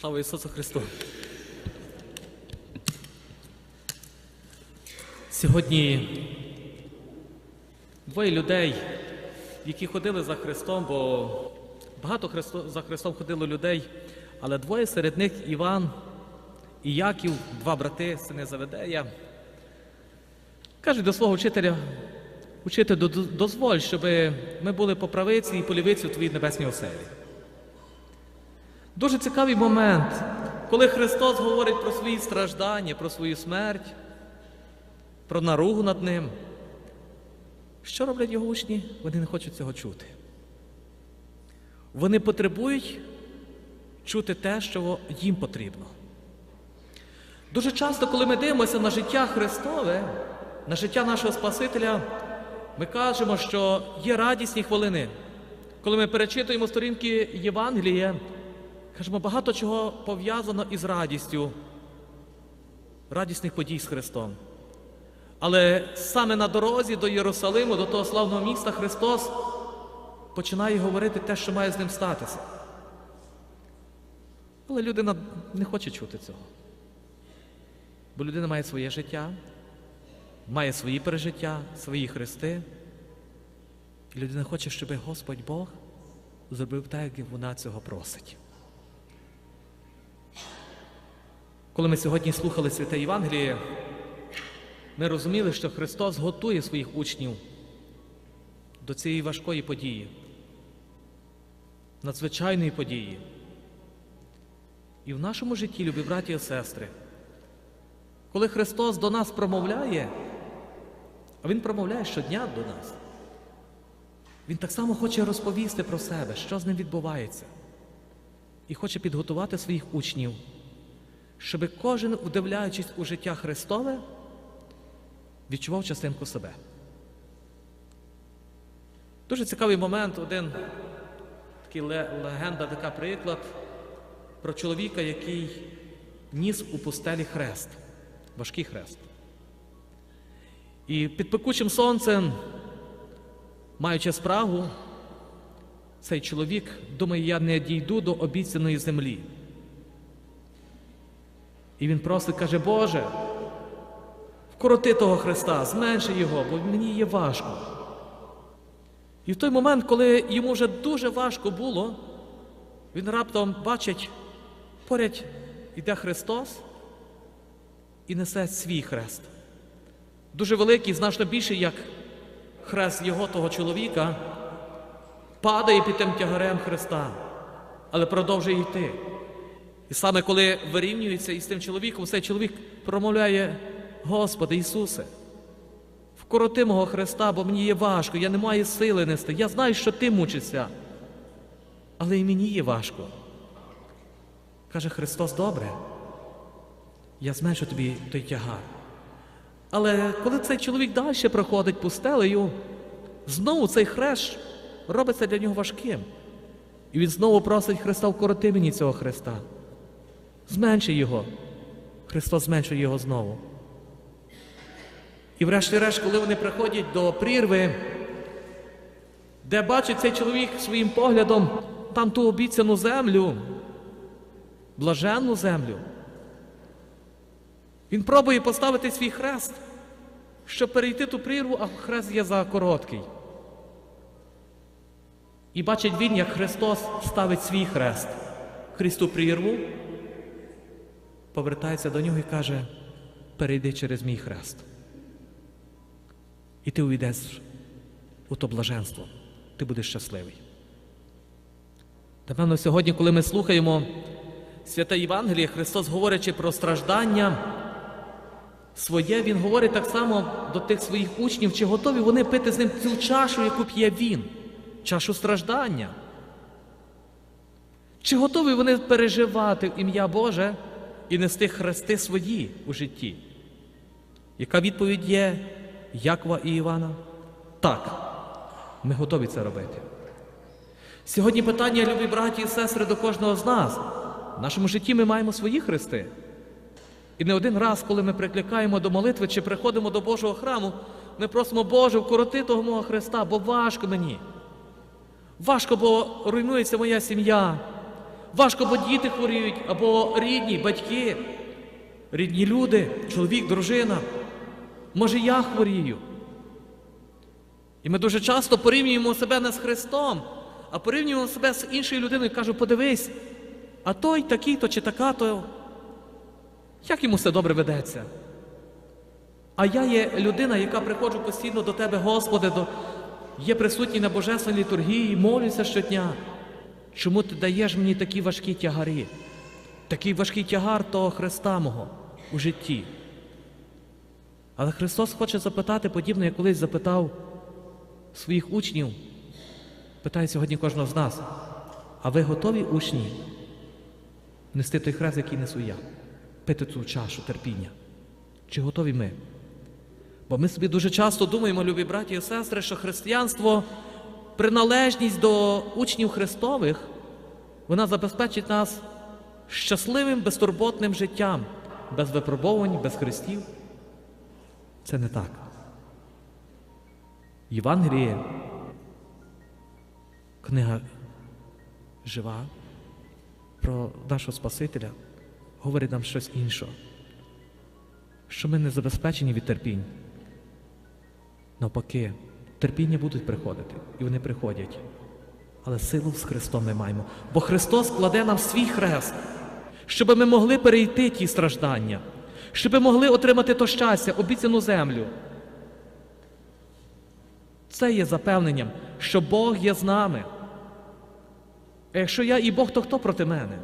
Слава Ісусу Христу! Сьогодні двоє людей, які ходили за Христом, бо багато за Христом ходило людей, але двоє серед них Іван і Яків, два брати, сини Заведея, кажуть до свого вчителя, до- дозволь, щоб ми були по правиці і по лівиці у твоїй небесній оселі. Дуже цікавий момент, коли Христос говорить про свої страждання, про свою смерть, про наругу над ним. Що роблять його учні? Вони не хочуть цього чути. Вони потребують чути те, що їм потрібно. Дуже часто, коли ми дивимося на життя Христове, на життя нашого Спасителя, ми кажемо, що є радісні хвилини. Коли ми перечитуємо сторінки Євангелія, кажемо, багато чого пов'язано із радістю, радісних подій з Христом. Але саме на дорозі до Єрусалиму, до того славного міста, Христос починає говорити те, що має з ним статися. Але людина не хоче чути цього. Бо людина має своє життя, має свої пережиття, свої хрести. І людина хоче, щоб Господь Бог зробив так, як вона цього просить. Коли ми сьогодні слухали Святе Євангеліє, ми розуміли, що Христос готує своїх учнів до цієї важкої події, надзвичайної події. І в нашому житті, любі браті і сестри, коли Христос до нас промовляє, а Він промовляє щодня до нас, Він так само хоче розповісти про себе, що з ним відбувається, і хоче підготувати своїх учнів, щоб кожен, вдивляючись у життя Христове, відчував частинку себе. Дуже цікавий момент, один такий легенда, така приклад про чоловіка, який ніс у пустелі хрест, важкий хрест. І під пекучим сонцем, маючи спрагу, цей чоловік думає, я не дійду до обіцяної землі. І він просить, каже, Боже, вкороти того Христа, зменши його, бо мені є важко. І в той момент, коли йому вже дуже важко було, він раптом бачить, поряд іде Христос і несе свій хрест. Дуже великий, значно більший, як хрест його того чоловіка, падає під тим тягарем Христа, але продовжує йти. І саме коли вирівнюється із тим чоловіком, цей чоловік промовляє, Господи Ісусе, вкороти мого Христа, бо мені є важко, я не маю сили нести. Я знаю, що ти мучишся, але і мені є важко. Каже Христос, добре, я зменшу тобі той тягар. Але коли цей чоловік далі проходить пустелею, знову цей хрест робиться для нього важким. І він знову просить Христа, вкороти мені цього Христа. Зменши його. Христос зменшує його знову. І врешті-решт, коли вони приходять до прірви, де бачить цей чоловік своїм поглядом там ту обіцяну землю, блаженну землю, він пробує поставити свій хрест, щоб перейти ту прірву, а хрест є за короткий. І бачить він, як Христос ставить свій хрест крізь ту прірву, повертається до нього і каже: перейди через мій хрест. І ти увійдеш у то блаженство, ти будеш щасливий. Напевно, сьогодні, коли ми слухаємо святе Євангеліє, Христос, говорячи про страждання своє, Він говорить так само до тих своїх учнів, чи готові вони пити з ним цю чашу, яку п'є він, чашу страждання. Чи готові вони переживати ім'я Боже і нести хрести свої у житті? Яка відповідь є Якова і Івана? Так, ми готові це робити. Сьогодні питання, любі браті і сестри, до кожного з нас. В нашому житті ми маємо свої хрести. І не один раз, коли ми прикликаємо до молитви чи приходимо до Божого храму, ми просимо, Боже, вкороти того мого Христа, бо важко мені. Важко, бо руйнується моя сім'я. Важко, бо діти хворіють, або рідні, батьки, рідні люди, чоловік, дружина. Може, я хворію. І ми дуже часто порівнюємо себе не з Христом, а порівнюємо себе з іншою людиною і кажу, подивись, а той такий-то чи така-то, як йому все добре ведеться? А я є людина, яка приходжу постійно до Тебе, Господи, до... є присутній на Божественній літургії, молюся щодня. Чому ти даєш мені такі важкі тягарі? Такий важкий тягар того Христа мого у житті. Але Христос хоче запитати, подібно, як колись запитав своїх учнів, питає сьогодні кожного з нас, а ви готові учні нести той хрест, який несу я, пити цю чашу терпіння? Чи готові ми? Бо ми собі дуже часто думаємо, любі браті і сестри, що християнство, приналежність до учнів Христових, вона забезпечить нас щасливим, безтурботним життям, без випробувань, без хрестів. Це не так. Євангеліє, книга жива про нашого Спасителя говорить нам щось інше, що ми не забезпечені від терпінь. Навпаки, терпіння будуть приходити, і вони приходять. Але силу з Христом ми маємо. Бо Христос кладе нам свій хрест, щоб ми могли перейти ті страждання, щоб ми могли отримати то щастя, обіцяну землю. Це є запевненням, що Бог є з нами. А якщо я і Бог, то хто проти мене?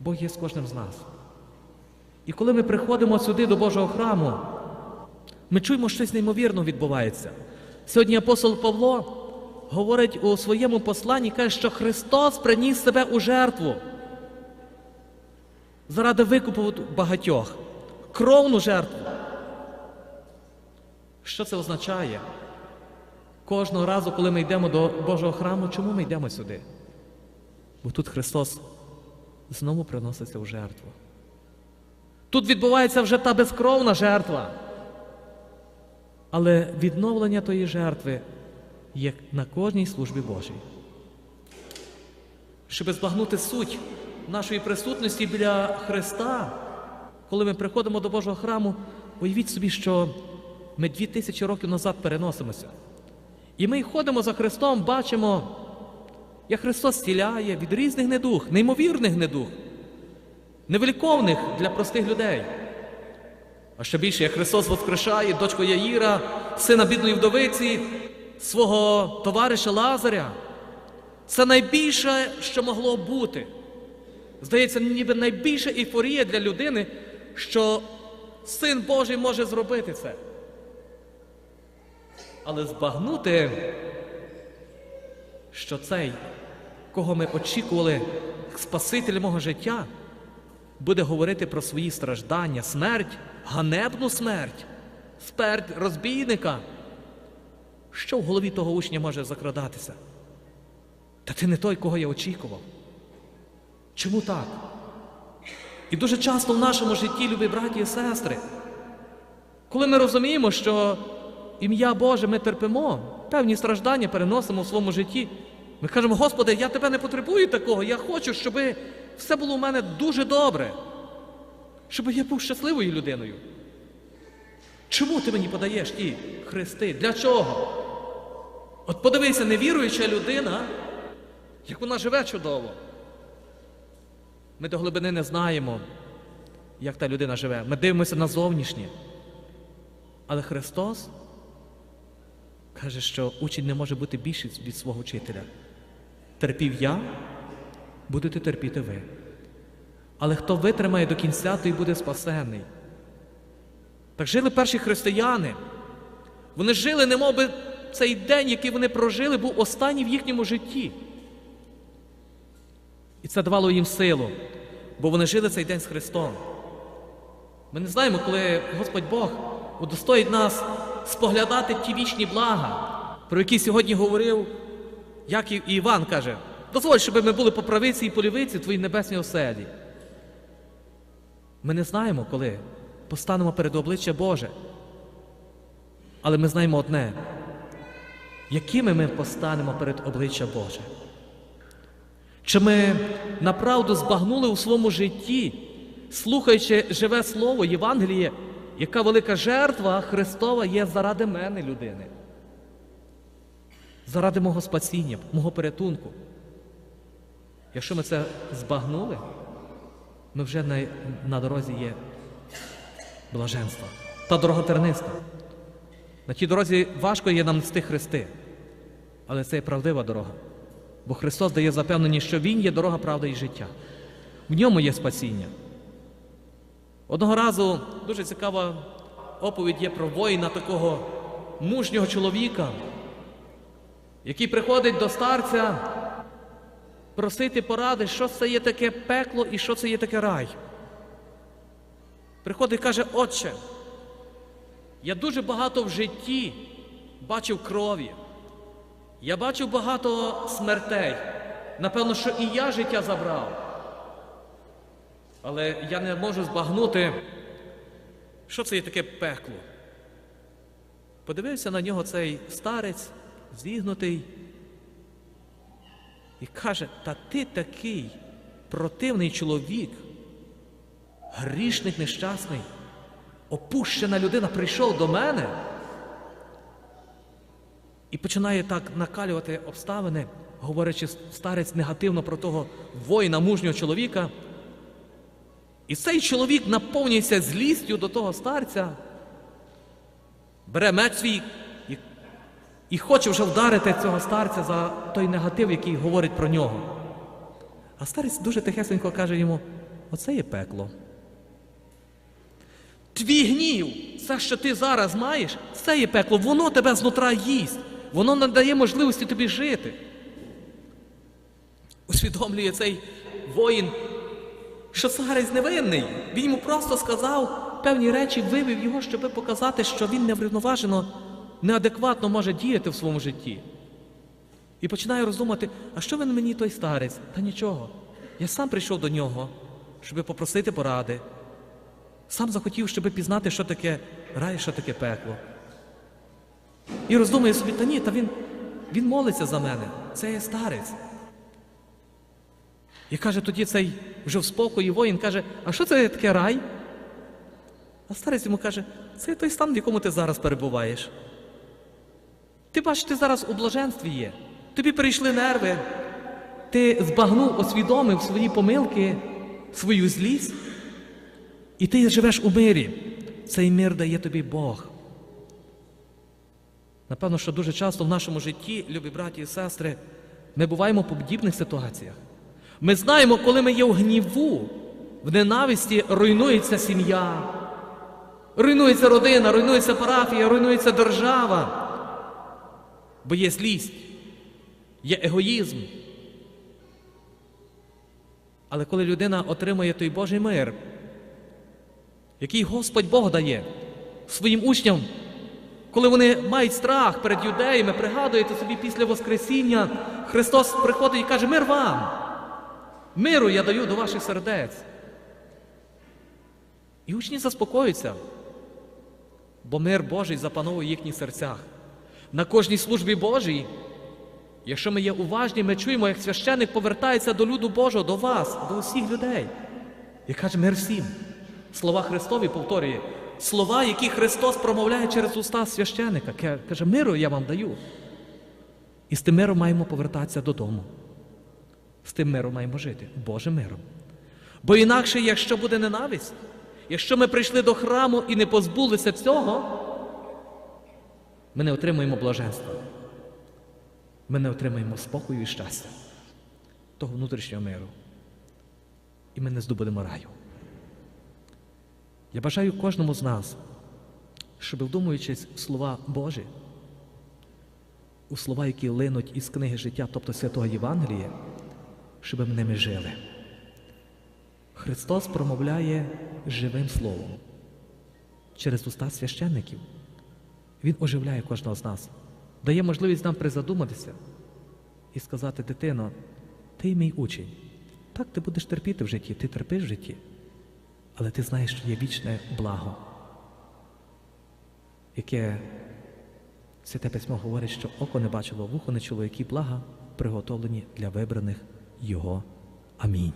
Бог є з кожним з нас. І коли ми приходимо сюди до Божого храму, ми чуємо, що щось неймовірно відбувається. Сьогодні апостол Павло говорить у своєму посланні, каже, що Христос приніс себе у жертву заради викупу багатьох, кровну жертву. Що це означає? Кожного разу, коли ми йдемо до Божого храму, чому ми йдемо сюди? Бо тут Христос знову приноситься у жертву. Тут відбувається вже та безкровна жертва. Але відновлення тої жертви є на кожній службі Божій. Щоб збагнути суть нашої присутності біля Христа, коли ми приходимо до Божого храму, уявіть собі, що ми дві тисячі років назад переносимося. І ми ходимо за Христом, бачимо, як Христос стіляє від різних недуг, неймовірних недуг, невеликовних для простих людей. А ще більше, як Христос воскрешає дочку Яїра, сина бідної вдовиці, свого товариша Лазаря. Це найбільше, що могло бути. Здається, ніби найбільша ейфорія для людини, що Син Божий може зробити це. Але збагнути, що цей, кого ми очікували Спаситель мого життя, буде говорити про свої страждання, смерть, ганебну смерть, смерть розбійника. Що в голові того учня може закрадатися? Та ти не той, кого я очікував. Чому так? І дуже часто в нашому житті, любі браті і сестри, коли ми розуміємо, що ім'я Боже ми терпимо, певні страждання переносимо в своєму житті, ми кажемо, Господи, я тебе не потребую такого, я хочу, щоб все було у мене дуже добре, щоб я був щасливою людиною. Чому ти мені подаєш ті хрести? Для чого? От подивися, невіруюча людина, як вона живе чудово. Ми до глибини не знаємо, як та людина живе. Ми дивимося на зовнішнє. Але Христос каже, що учень не може бути більший від свого вчителя. Терпів я, будете терпіти ви. Але хто витримає до кінця, той буде спасений. Так жили перші християни. Вони жили, немов би цей день, який вони прожили, був останній в їхньому житті. І це давало їм силу, бо вони жили цей день з Христом. Ми не знаємо, коли Господь Бог удостоїть нас споглядати ті вічні блага, про які сьогодні говорив Яків і Іван каже, дозволь, щоб ми були по правиці і по лівиці в твоїй небесній оселі. Ми не знаємо, коли постанемо перед обличчя Боже. Але ми знаємо одне, якими ми постанемо перед обличчя Боже. Чи ми направду збагнули у своєму житті, слухаючи живе слово Євангеліє, яка велика жертва Христова є заради мене, людини, заради мого спасіння, мого порятунку. Якщо ми це збагнули, ми вже на, на дорозі є блаженства. Та дорога терниста. На тій дорозі важко є нам нести хрести, але це є правдива дорога. Бо Христос дає запевнення, що Він є дорога, правда і життя. В ньому є спасіння. Одного разу дуже цікава оповідь є про воїна такого мужнього чоловіка, який приходить до старця просити поради, що це є таке пекло і що це є таке рай. Приходить і каже, Отче, я дуже багато в житті бачив крові. Я бачив багато смертей. Напевно, що і я життя забрав. Але я не можу збагнути, що це є таке пекло. Подивився на нього цей старець, зігнутий, і каже: Та ти такий противний чоловік, грішник нещасний, опущена людина прийшов до мене і починає так накалювати обставини, говорячи старець негативно про того воїна, мужнього чоловіка. І цей чоловік наповнюється злістю до того старця, бере меч свій і, хоче вже вдарити цього старця за той негатив, який говорить про нього. А старець дуже тихесенько каже йому: оце є пекло. Твій гнів, все, що ти зараз маєш, це є пекло, воно тебе знутра їсть, воно не дає можливості тобі жити. Усвідомлює цей воїн, що царець невинний. Він йому просто сказав певні речі, вивів його, щоб показати, що він неврівноважено, неадекватно може діяти в своєму житті. І починає роздумати, а що він мені той старець? Та нічого. Я сам прийшов до нього, щоб попросити поради. Сам захотів, щоб пізнати, що таке рай, що таке пекло. І роздумує собі, та ні, та він, він молиться за мене. Це є старець. І каже тоді цей вже в спокої воїн каже, а що це таке рай? А старець йому каже, це той стан, в якому ти зараз перебуваєш. Ти бачиш, ти зараз у блаженстві є. Тобі перейшли нерви, ти збагнув, освідомив свої помилки, свою злість, і ти живеш у мирі. Цей мир дає тобі Бог. Напевно, що дуже часто в нашому житті, любі браті і сестри, ми буваємо в подібних ситуаціях. Ми знаємо, коли ми є в гніву, в ненависті руйнується сім'я, руйнується родина, руйнується парафія, руйнується держава. Бо є злість, є егоїзм. Але коли людина отримує той Божий мир, який Господь Бог дає своїм учням, коли вони мають страх перед юдеями, пригадуєте собі після Воскресіння, Христос приходить і каже, мир вам, миру я даю до ваших сердець. І учні заспокоюються, бо мир Божий запановує в їхніх серцях. На кожній службі Божій, якщо ми є уважні, ми чуємо, як священник повертається до люду Божого, до вас, до усіх людей. І каже, мир всім. Слова Христові повторює, слова, які Христос промовляє через уста священика. Каже, миру я вам даю. І з тим миром маємо повертатися додому. З тим миром маємо жити, Божим миром. Бо інакше, якщо буде ненависть, якщо ми прийшли до храму і не позбулися цього, ми не отримуємо блаженства. Ми не отримаємо спокою і щастя, того внутрішнього миру. І ми не здобудемо раю. Я бажаю кожному з нас, щоб, вдумуючись в слова Божі, у слова, які линуть із книги життя, тобто Святого Євангелія, щоб ми ними жили. Христос промовляє живим словом через уста священників. Він оживляє кожного з нас, дає можливість нам призадуматися і сказати, дитино, ти мій учень. Так ти будеш терпіти в житті, ти терпиш в житті, але ти знаєш, що є вічне благо, яке Святе Письмо говорить, що око не бачило, вухо не чуло, які блага приготовлені для вибраних Його. Амінь.